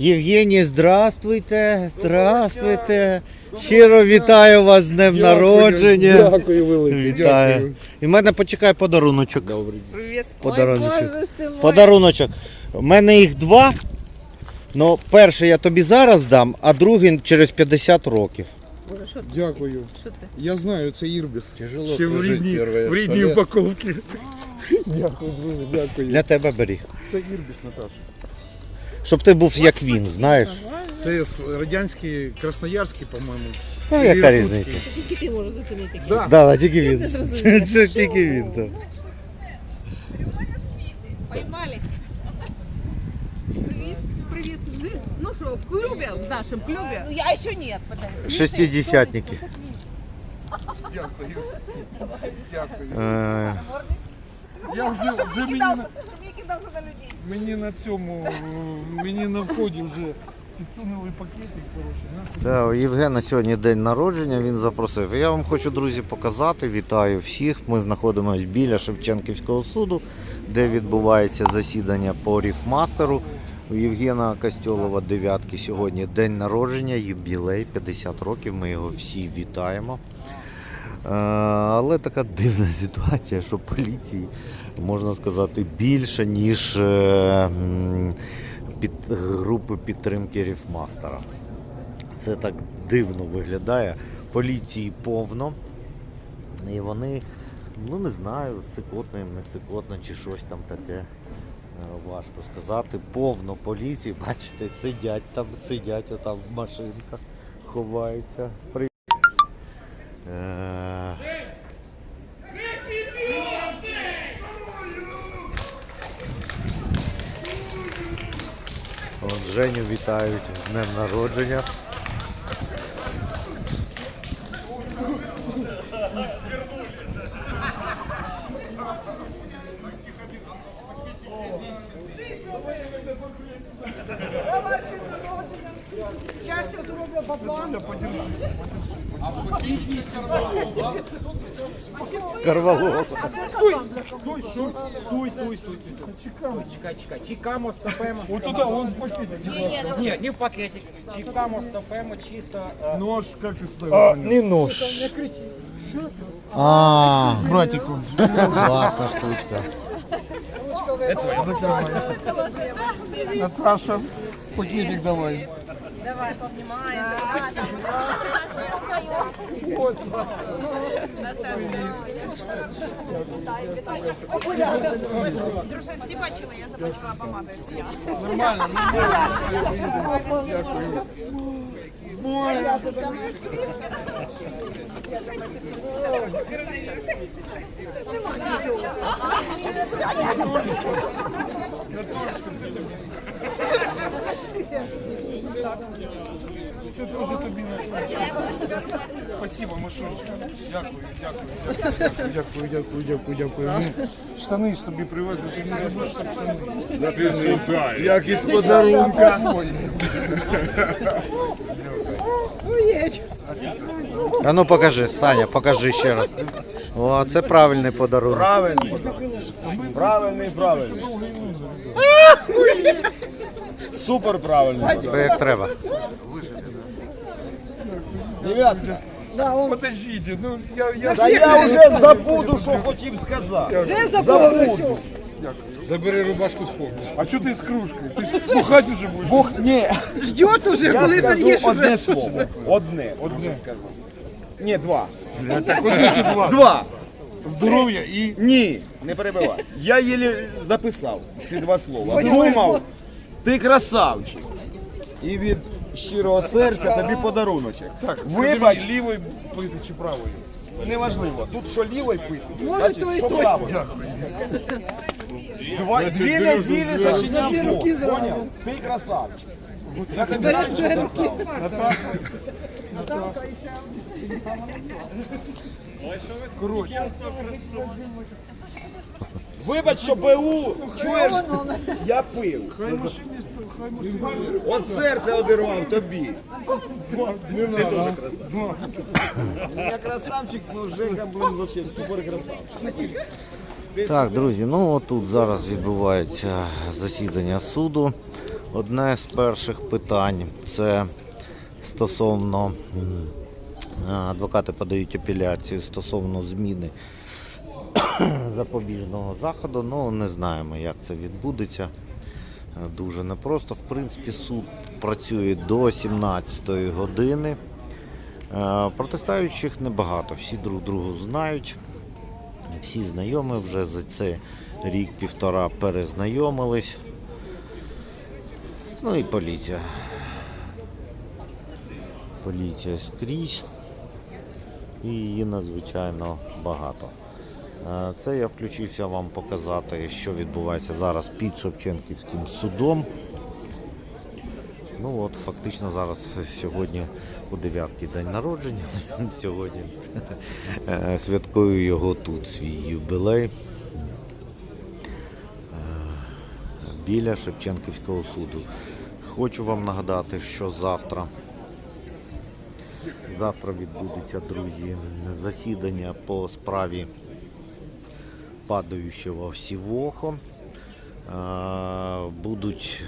Євгеній, здравствуйте, здравствуйте. Щиро вітаю вас з днем народження. Дякую велике. Вітаю. Дякую. І в мене почекай подаруночок. Добрий. Привіт. Подаруночок. Ой, Боже ж ти мой. Подаруночок. У мене їх два. Ну, перший я тобі зараз дам, а другий через 50 років. Боже, що це? Дякую. Що це? Я знаю, це ірбіс. Тяжело Ще в рідній, в рідній упаковці. Дякую, друже, дякую. Для тебе беріг. Це ірбіс, Наташа. Щоб ти був як він, знаєш. Це радянський, красноярський, по-моєму. Ну, яка різниця? Тільки ти можеш зацінити. Да. Да, да, тільки він. Це тільки він. так. Поймали. Привіт. З- Ну що, в клубі, в нашому клубі. Ну я ще ні, подожди. Шестидесятники. Дякую. Дякую. Я вже, вже Щоб мені, на, кидався, щоб не кидався на людей. мені на цьому, е, мені на вході вже підсунули пакетик, коротше. Та, у Євгена сьогодні день народження, він запросив. Я вам хочу, друзі, показати. Вітаю всіх. Ми знаходимося біля Шевченківського суду, де відбувається засідання по ріфмастеру. У Євгена Костьолова дев'ятки сьогодні день народження, юбілей 50 років. Ми його всі вітаємо. Е, Але така дивна ситуація, що поліції, можна сказати, більше, ніж е, під групи підтримки ріфмастера. Це так дивно виглядає. Поліції повно. І вони, ну не знаю, сикотно не сикотно чи щось там таке. е, Важко сказати. Повно поліції, бачите, сидять там, сидять отам в машинках, ховаються. Женю вітають з днем народження. Карвалол. Стой, стой, стой, стой. Чекай, чекай. Чекамо, стопемо. От туди, вон в пакетик. Ні, не в пакетик. Чекамо, стопемо, чисто. е, Нож, як ти ставив? Не нож. А, Братику. класна штучка. Наташа, пакетик давай. Давай, пообнімаємо. Друже, всі бачили, я запачкала помадою. Це я. Нормально, Це теж тобі на Спасибо, Машунечка. Дякую, дякую, дякую, дякую, дякую, дякую. Ну, штани ж тобі привезли, ти не забудь, що штани. Як із подарунка. А ну покажи, Саня, покажи ще раз. О, це правильний подарунок. Правильний. Правильний, правильний. Супер правильний. Це як треба. Дев'ятка. Подождите, ну я, я Та я вже забуду, що хотів сказати. Вже забуду. Забери рубашку з повністю. А чого ти з кружкою? Ти ж бухати вже будеш. Бог, ні. Ждет уже, Я коли скажу нальєш одне уже. слово. Одне, одне скажу. Ні, два. Так один чи два. Два. Здоров'я і Ні, не перебивай. Я єлі записав ці два слова. Думав, ти красавчик. І від щирого серця тобі подаруночок. так, Вибач, лівою пити чи правою? неважливо. Тут що лівою пити, Може, значить, то і що то. правою. Два, дві неділі зачиняв Дві Бог. руки зразу. Поняв? Ти красавчик. Я тобі. Коротше, Вибач, що БУ, чуєш, я пив. хай машиніст, хай машиніст. От серце одірвав тобі. Ти теж красавчик. Я красавчик, ну Жека, блин, вообще супер красавчик. Так, друзі, ну отут зараз відбувається засідання суду. Одне з перших питань це стосовно адвокати подають апеляцію стосовно зміни запобіжного заходу. Ну не знаємо, як це відбудеться. Е, Дуже непросто. В принципі, суд працює до 17 години. Е, Протестуючих небагато, всі друг другу знають, всі знайомі вже за це рік-півтора перезнайомились. Ну і поліція. Поліція скрізь. І її надзвичайно багато. Е, Це я включився вам показати, що відбувається зараз під Шевченківським судом. Ну от, фактично зараз сьогодні у дев'ятки день народження. Сьогодні е, святкую його тут, свій юбілей. Е, Біля Шевченківського суду. Хочу вам нагадати, що завтра Завтра відбудеться, друзі, засідання по справі падаючого всівохо. Будуть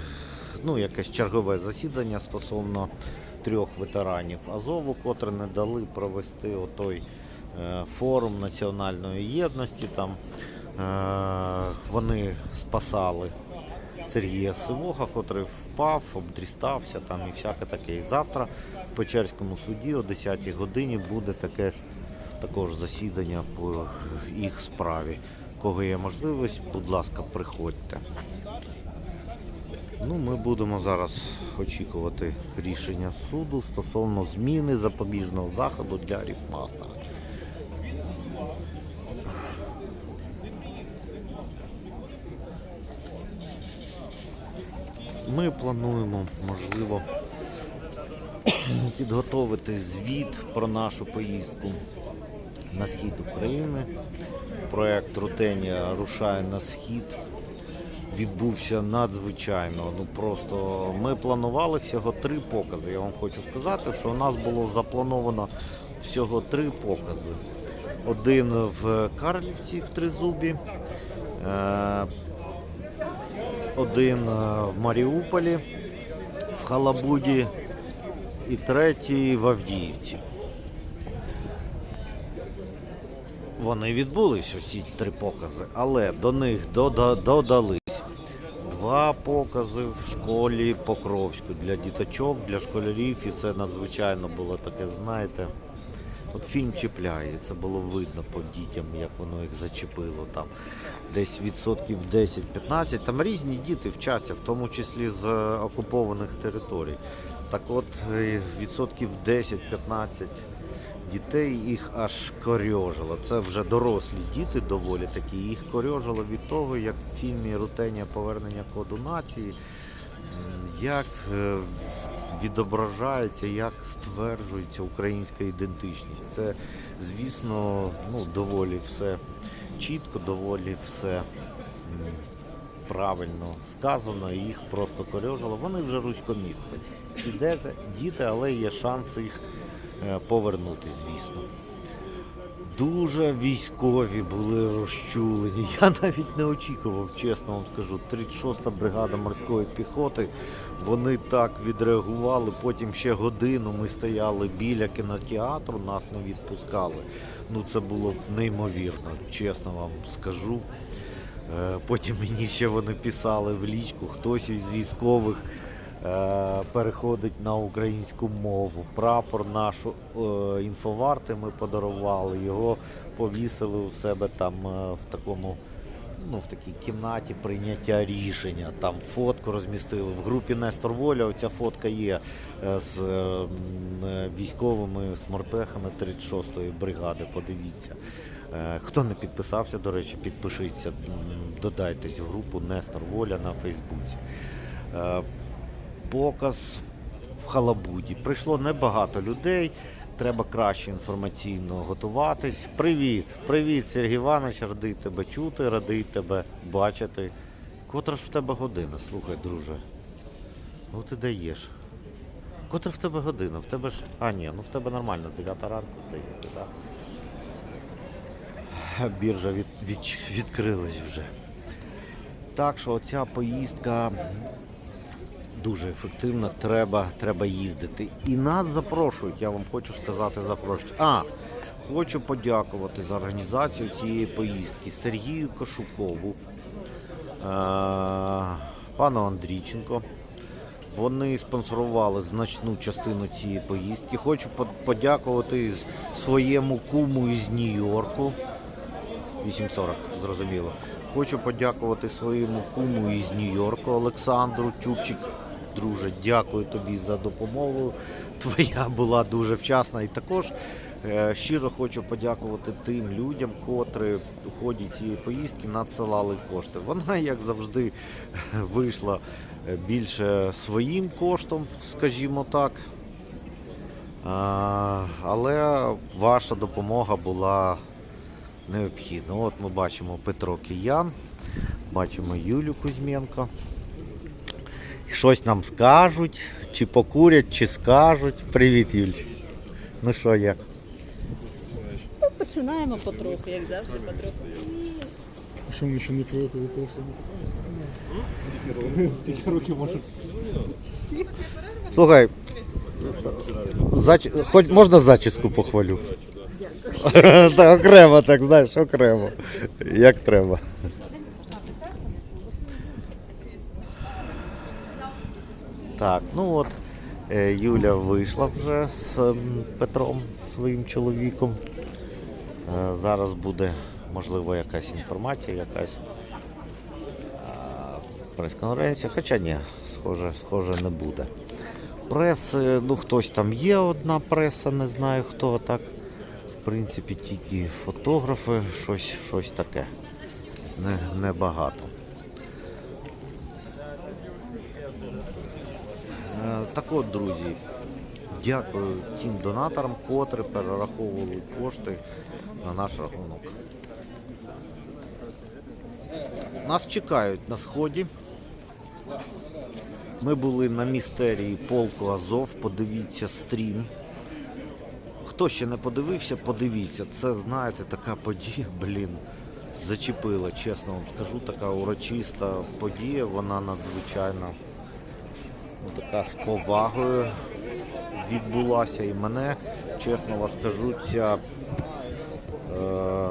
ну, якесь чергове засідання стосовно трьох ветеранів Азову, котрі не дали провести отой е, форум національної єдності. Там е, вони спасали Сергія Сивоха, котрий впав, обдрістався там і всяке таке. І завтра в Печерському суді о 10-й годині буде таке ж також засідання по їх справі. Кого є можливість, будь ласка, приходьте. Ну, ми будемо зараз очікувати рішення суду стосовно зміни запобіжного заходу для ріфмастера. Ми плануємо, можливо, підготовити звіт про нашу поїздку на схід України. Проект Рутенія рушає на схід. Відбувся надзвичайно. Ну просто ми планували всього три покази. Я вам хочу сказати, що у нас було заплановано всього три покази. Один в Карлівці в Тризубі, е, один е, в Маріуполі, в Халабуді і третій в Авдіївці. Вони відбулись усі три покази, але до них додались два покази в школі Покровську для діточок, для школярів, і це надзвичайно було таке, знаєте. От фільм чіпляє, це було видно по дітям, як воно їх зачепило там. Десь відсотків 10-15. Там різні діти вчаться, в тому числі з е, окупованих територій. Так от е, відсотків 10-15 дітей їх аж корьожило. Це вже дорослі діти доволі такі. Їх корьожило від того, як в фільмі Рутенія повернення коду нації, як е, відображається, як стверджується українська ідентичність. Це, звісно, ну, доволі все чітко, доволі все правильно сказано, їх просто корьожило. Вони вже руськомірці. Діти, але є шанс їх повернути, звісно. Дуже військові були розчулені. Я навіть не очікував, чесно вам скажу. 36-та бригада морської піхоти. Вони так відреагували. Потім ще годину ми стояли біля кінотеатру, нас не відпускали. Ну це було неймовірно, чесно вам скажу. Е, Потім мені ще вони писали в лічку, хтось із військових е, переходить на українську мову. Прапор нашу е, інфоварти ми подарували, його повісили у себе там е, в такому. Ну, в такій кімнаті прийняття рішення. Там фотку розмістили. В групі Нестор Воля оця фотка є е, з е, е, військовими з морпехами 36-ї бригади. Подивіться. Е, Хто не підписався, до речі, підпишіться, додайтесь в групу Нестор Воля на Фейсбуці. Показ в Халабуді. Прийшло небагато людей. Треба краще інформаційно готуватись. Привіт, привіт, Сергій Іванович, радий тебе чути, радий тебе бачити. Котра ж в тебе година, слухай, друже. Ну ти даєш. Котра в тебе година? В тебе ж. А, ні, ну в тебе нормально, 9 ранку здається, так? Біржа від, від, відкрилась вже. Так що оця поїздка дуже ефективна. Треба, треба їздити. І нас запрошують, я вам хочу сказати, запрошують. А, хочу подякувати за організацію цієї поїздки Сергію Кашукову, е, пану Андрійченко. Вони спонсорували значну частину цієї поїздки. Хочу по- подякувати своєму куму із Нью-Йорку. 8.40, зрозуміло. Хочу подякувати своєму куму із Нью-Йорку Олександру Тюбчик. Друже, дякую тобі за допомогу. Твоя була дуже вчасна. І також е, щиро хочу подякувати тим людям, котрі у ході цієї поїздки надсилали кошти. Вона, як завжди, вийшла е, більше своїм коштом, скажімо так. Але ваша допомога була необхідна. От ми бачимо Петро Киян, бачимо Юлю Кузьменко. Щось нам скажуть, чи покурять, чи скажуть. Привіт, Юль. Ну що, як? Починаємо потроху, як завжди, потроху. Що ми ще не привикли до того, що Скільки років може? Слухай, зач... хоч можна зачіску похвалю? так, окремо, так, знаєш, окремо. Як треба. Так, ну от е, Юля вийшла вже з Петром, своїм чоловіком. Е, Зараз буде, можливо, якась інформація, якась прес-конференція, хоча ні, схоже, схоже не буде. Преси, ну хтось там є одна преса, не знаю хто так. В принципі, тільки фотографи, щось, щось таке. Не, небагато. Е, Так от, друзі, дякую тим донаторам, котрі перераховували кошти на наш рахунок. Нас чекають на сході. Ми були на містерії полку Азов. Подивіться стрім. Хто ще не подивився, подивіться. Це, знаєте, така подія, блін, зачепила, чесно вам скажу, така урочиста подія, вона надзвичайно ну, така з повагою відбулася. І мене, чесно вас кажу, ця е,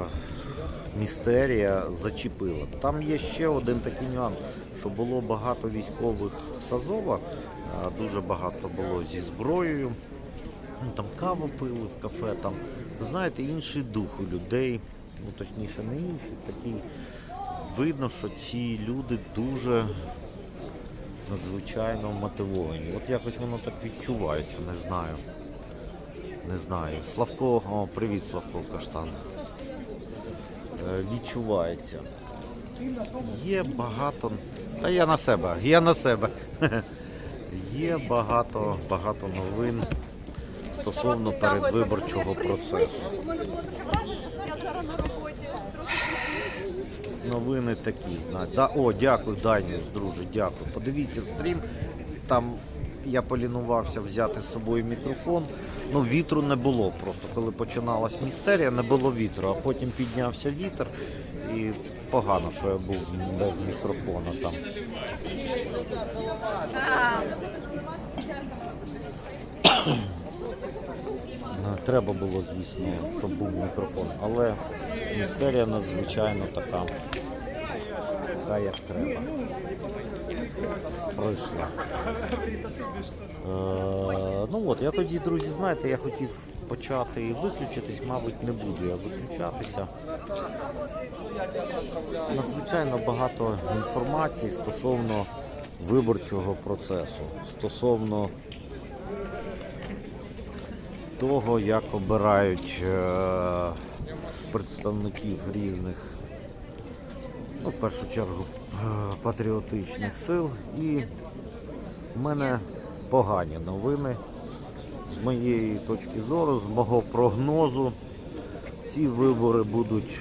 містерія зачепила. Там є ще один такий нюанс, що було багато військових з Азова, дуже багато було зі зброєю. Ну, там каву пили в кафе, там, знаєте, інший дух у людей, ну точніше не інший, такий. Видно, що ці люди дуже надзвичайно мотивовані. От якось воно так відчувається, не знаю. Не знаю. Славко, о, привіт, Славко Каштан. Е, відчувається. Є багато. Та я на себе, я на себе. Є багато, багато новин стосовно передвиборчого процесу. У мене було таке враження, що я зараз на роботі. Новини такі. Да, о, дякую, Дані, друже, дякую. Подивіться стрім. Там я полінувався взяти з собою мікрофон. Ну, вітру не було. Просто коли починалась містерія, не було вітру, а потім піднявся вітер і погано, що я був без мікрофона там. Е, Треба було, звісно, щоб був мікрофон. Але містерія надзвичайно така, така як треба. Пройшла. Е, ну от, я тоді, друзі, знаєте, я хотів почати і виключитись, мабуть, не буду я виключатися. Надзвичайно багато інформації стосовно виборчого процесу, стосовно того, як обирають е, представників різних, ну, в першу чергу, е, патріотичних сил. І в мене погані новини. З моєї точки зору, з мого прогнозу, ці вибори будуть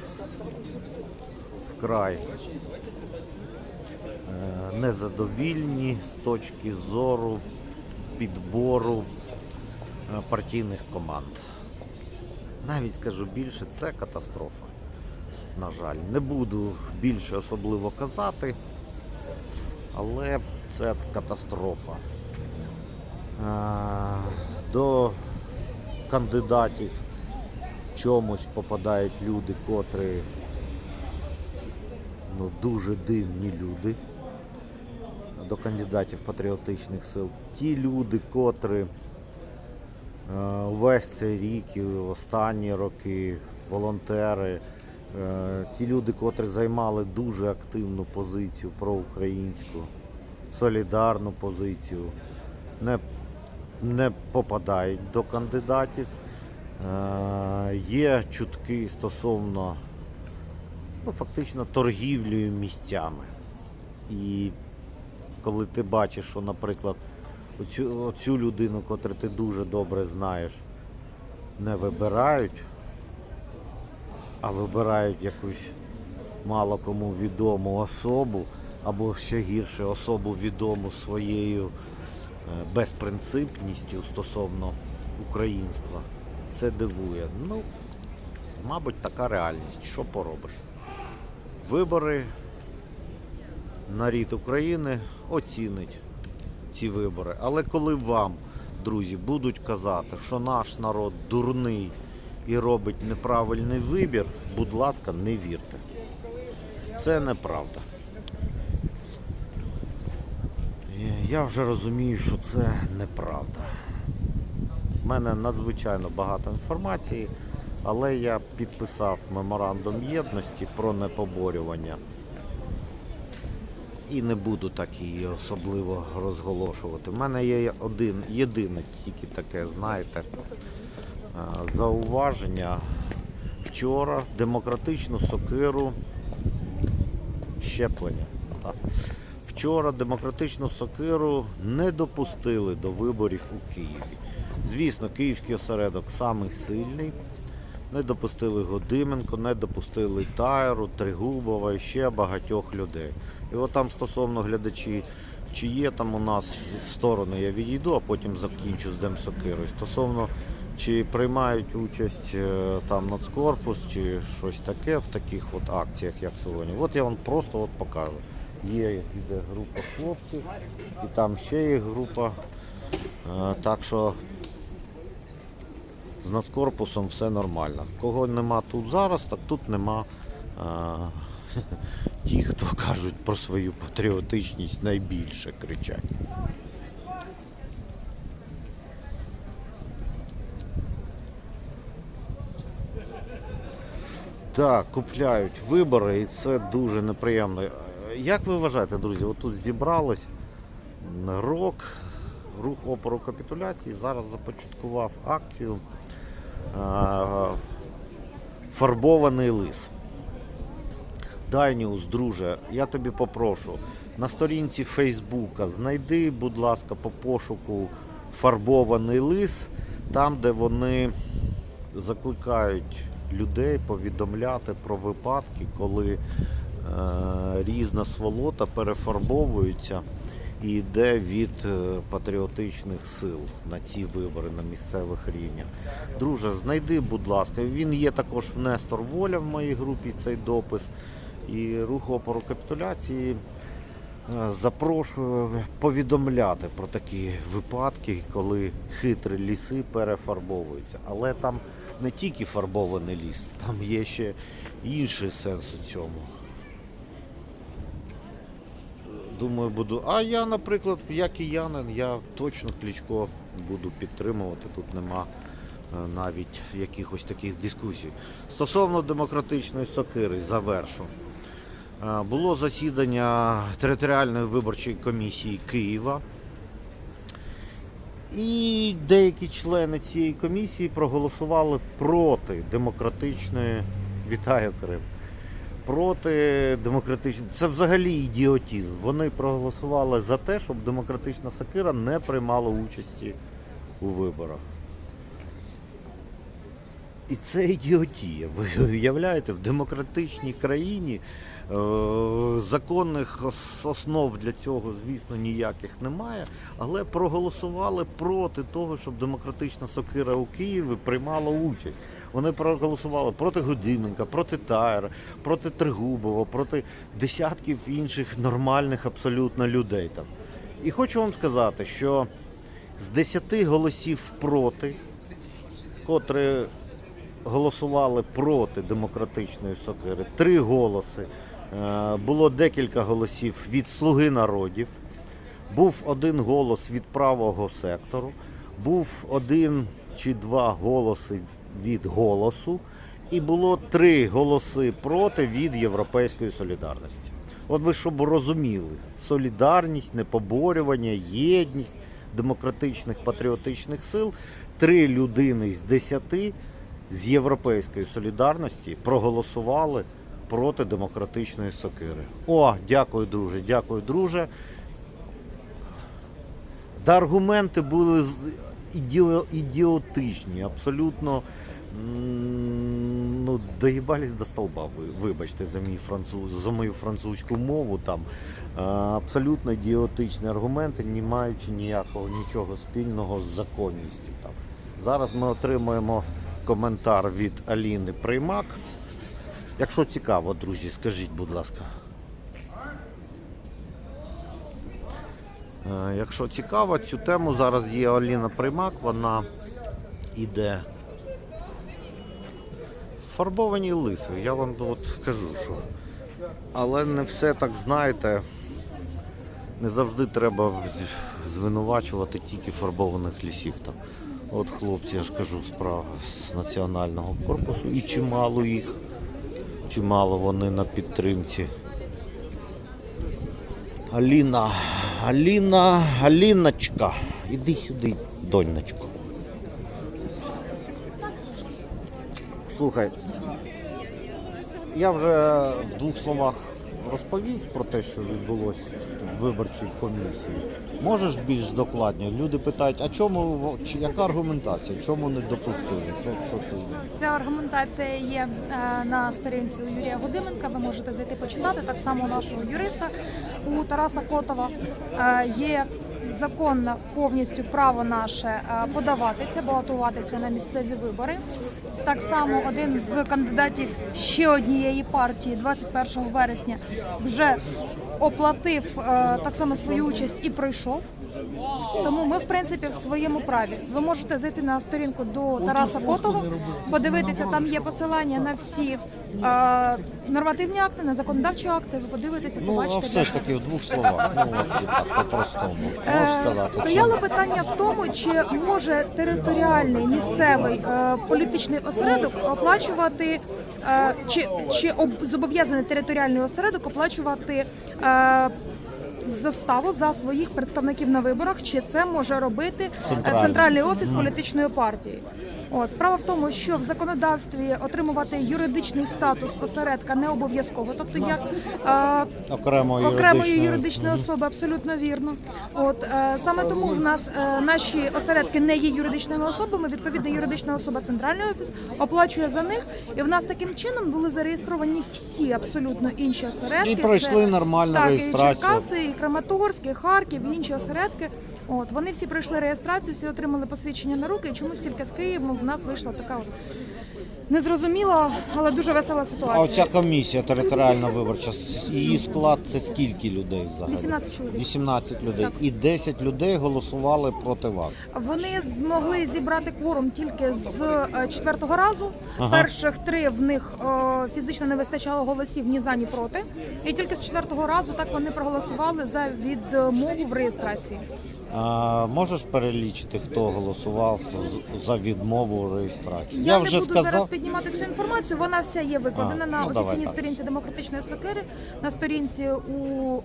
вкрай е, незадовільні з точки зору підбору е, партійних команд. Навіть скажу більше, це катастрофа. На жаль, не буду більше особливо казати. Але це катастрофа. Е, До кандидатів чомусь попадають люди, котрі ну, дуже дивні люди до кандидатів патріотичних сил. Ті люди, котрі е, весь цей рік і останні роки, волонтери, е, ті люди, котрі займали дуже активну позицію проукраїнську, солідарну позицію, не, не попадають до кандидатів. Е, Є чутки стосовно ну, фактично торгівлею місцями. І коли ти бачиш, що, наприклад, оцю, оцю людину, котру ти дуже добре знаєш, не вибирають, а вибирають якусь мало кому відому особу, або ще гірше особу відому своєю е, безпринципністю стосовно українства. Це дивує. Ну, мабуть, така реальність. Що поробиш? Вибори нарід України оцінить ці вибори. Але коли вам, друзі, будуть казати, що наш народ дурний і робить неправильний вибір, будь ласка, не вірте. Це неправда. Я вже розумію, що це неправда. У мене надзвичайно багато інформації, але я підписав меморандум єдності про непоборювання. І не буду так її особливо розголошувати. У мене є один єдине тільки таке, знаєте, е, зауваження. Вчора демократичну сокиру щеплення. Вчора демократичну сокиру не допустили до виборів у Києві. Звісно, київський осередок самий сильний. Не допустили Годименко, не допустили Тайру, Тригубова і ще багатьох людей. І от там стосовно глядачі, чи є там у нас в сторону, я відійду, а потім закінчу з Демсокирою. Стосовно чи приймають участь е, там Нацкорпус чи щось таке в таких от акціях, як сьогодні. От я вам просто от покажу. Є йде група хлопців, і там ще є група. Е, Так що з нацкорпусом все нормально. Кого нема тут зараз, так тут нема а, ті, хто кажуть про свою патріотичність найбільше кричать. Так, купляють вибори і це дуже неприємно. Як ви вважаєте, друзі, отут зібралось рок, рух опору капітуляції зараз започаткував акцію Фарбований лис. Дайніус, друже, я тобі попрошу. На сторінці Фейсбука знайди, будь ласка, по пошуку фарбований лис, там, де вони закликають людей повідомляти про випадки, коли е, різна сволота перефарбовується і йде від е, патріотичних сил на ці вибори на місцевих рівнях. Друже, знайди, будь ласка, він є також в Нестор Воля в моїй групі цей допис. І рух опору капітуляції запрошую повідомляти про такі випадки, коли хитрі ліси перефарбовуються. Але там не тільки фарбований ліс, там є ще інший сенс у цьому. Думаю, буду. А я, наприклад, як киянин, я точно Кличко буду підтримувати. Тут нема е, навіть якихось таких дискусій. Стосовно демократичної сокири, завершу. Е, Було засідання територіальної виборчої комісії Києва. І деякі члени цієї комісії проголосували проти демократичної вітаю Крим. Проти демократичної. Це взагалі ідіотізм. Вони проголосували за те, щоб демократична сакира не приймала участі у виборах. І це ідіотія. Ви уявляєте, в демократичній країні законних основ для цього, звісно, ніяких немає, але проголосували проти того, щоб демократична сокира у Києві приймала участь. Вони проголосували проти Гудименка, проти Тайра, проти Тригубова, проти десятків інших нормальних абсолютно людей там. І хочу вам сказати, що з 10 голосів проти, котрі голосували проти демократичної сокири, три голоси. Е, Було декілька голосів від Слуги народів, був один голос від правого сектору, був один чи два голоси від голосу, і було три голоси проти від Європейської солідарності. От ви щоб розуміли, солідарність, непоборювання, єдність демократичних патріотичних сил, три людини з десяти з Європейської солідарності проголосували проти демократичної сокири. О, дякую, друже, дякую, друже. Да, аргументи були ідіотичні, абсолютно ну, доїбались до столба, вибачте за, мій француз, за мою французьку мову. Там, е, абсолютно ідіотичні аргументи, не маючи ніякого нічого спільного з законністю. Там. Зараз ми отримуємо коментар від Аліни Приймак. Якщо цікаво, друзі, скажіть, будь ласка. Е, Якщо цікаво, цю тему зараз є Аліна Приймак, вона іде фарбовані лисою. Я вам от кажу, що. Але не все так знаєте. Не завжди треба звинувачувати тільки фарбованих лісів. Там. От хлопці, я ж кажу, справа з національного корпусу і чимало їх, чимало вони на підтримці. Аліна, Аліна, Аліночка, іди сюди, донечко. Слухай, я вже в двох словах розповів про те, що відбулося в виборчій комісії. Можеш більш докладно? Люди питають, а чому чи яка аргументація? Чому не допустили? Що, що це? Вся аргументація є е, на сторінці у Юрія Годименка. Ви можете зайти почитати. Так само нашого юриста у Тараса Котова Е, є законне повністю право наше е, подаватися, балотуватися на місцеві вибори. Так само один з кандидатів ще однієї партії 21 вересня вже оплатив е, так само свою участь і пройшов. Тому ми, в принципі, в своєму праві. Ви можете зайти на сторінку до Тараса Котова, подивитися, там є посилання на всі е, нормативні акти, на законодавчі акти. Ви подивитеся, Ну, а побачите. все ж таки в двох словах. Ну, от, так, по-простому. Можеш Е, сказати, Стояло питання в тому, чи може територіальний місцевий е, політичний осередок оплачувати, е, чи, чи об- зобов'язаний територіальний осередок оплачувати. Е, Заставу за своїх представників на виборах, чи це може робити е, Центральний. центральний офіс політичної партії? От справа в тому, що в законодавстві отримувати юридичний статус осередка не обов'язково, тобто як е, Окремої окремої юридичної- юридичної особи, абсолютно вірно. От е, саме тому в нас е, наші осередки не є юридичними особами. Відповідно, юридична особа центральний офіс оплачує за них, і в нас таким чином були зареєстровані всі абсолютно інші осередки. І пройшли Це, нормальну так, реєстрацію. І Черкаси, і Харків, інші осередки. От вони всі пройшли реєстрацію, всі отримали посвідчення на руки. І чомусь тільки з Києва в нас вийшла така от незрозуміла, але дуже весела ситуація. А оця комісія територіальна виборча, її склад це скільки людей взагалі? 18 чоловік. 18 людей. І 10 людей голосували проти вас. Вони змогли зібрати кворум тільки з е, четвертого разу. Перших три в них е, фізично не вистачало голосів ні за, ні проти. І тільки з четвертого разу так вони проголосували за відмову в реєстрації. А, можеш перелічити, хто голосував за відмову реєстрації? Я, вже не буду сказав. зараз піднімати цю інформацію. Вона вся є викладена А, на ну, давай офіційній так. сторінці демократичної сокири, на сторінці у е,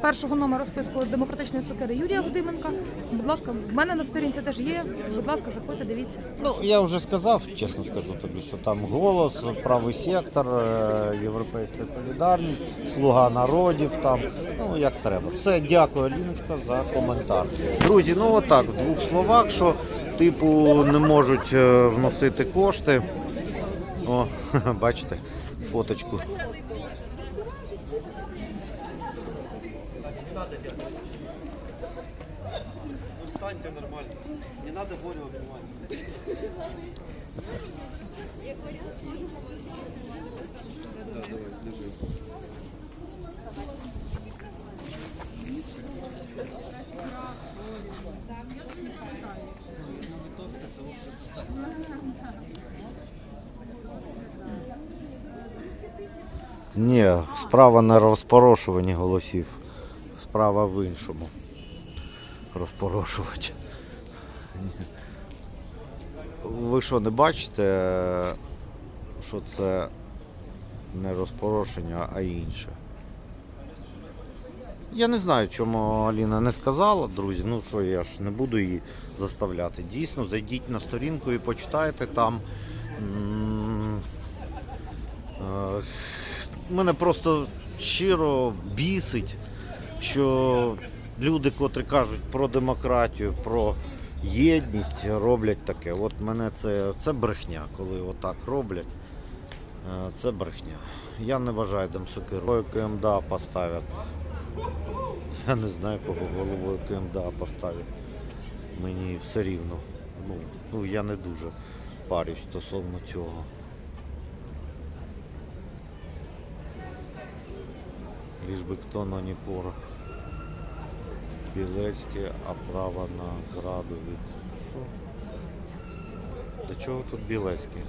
першого номеру списку демократичної сокири Юрія Гудименка. Будь ласка, в мене на сторінці теж є. Будь ласка, заходьте, дивіться. Ну, я вже сказав, чесно скажу тобі, що там голос, правий сектор, е, Європейська солідарність, слуга народів там. Ну, як треба. Все, дякую, Аліночка, за коментар. Друзі, ну отак, в двох словах, що типу не можуть е, вносити кошти. О, бачите, фоточку. Ні, справа не розпорошуванні голосів. Справа в іншому. Розпорошувати. Ви що, не бачите, що це не розпорошення, а інше? Я не знаю, чому Аліна не сказала, друзі. Ну що, я ж не буду її заставляти. Дійсно, зайдіть на сторінку і почитайте там. е, Мене просто щиро бісить, що люди, котрі кажуть про демократію, про єдність, роблять таке. От мене це, це брехня, коли отак роблять. Е, Це брехня. Я не вважаю Демсокирою КМДА поставлять. Я не знаю, кого головою КМДА поставлять. Мені все рівно. Ну, ну я не дуже парюсь стосовно цього. Лишь бы кто, но не порох. Білецьке, а право на зраду від. Що? До чого тут Білецьке?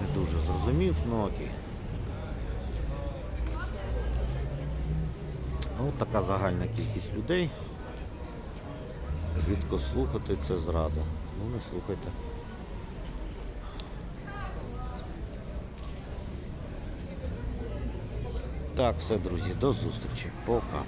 Не дуже зрозумів, ну окей. Ось така загальна кількість людей. Рідко слухати це зрада. Ну не слухайте. Так, все, друзі, до зустрічі. Пока.